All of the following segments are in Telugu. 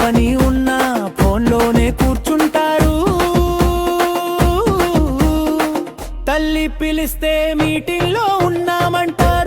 పని ఉన్నా ఫోన్లోనే కూర్చుంటారు. తల్లి పిలిస్తే మీటింగ్లో ఉన్నామంటారు.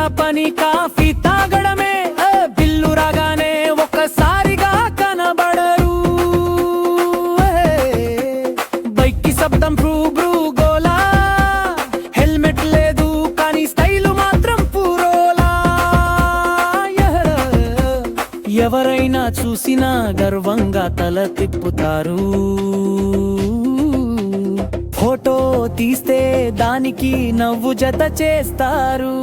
నా పని కాఫీ తాగడమే. బిల్లు రాగానే ఒక్కసారిగా కనబడరు. బైక్కి శబ్దం ప్రూ బ్రూ గోలా. హెల్మెట్ లేదు కానీ స్టైల్ మాత్రం పూరోలా. ఎవరైనా చూసినా గర్వంగా తల తిప్పుతారు. ఫోటో తీస్తే దానికి నవ్వు జత చేస్తారు.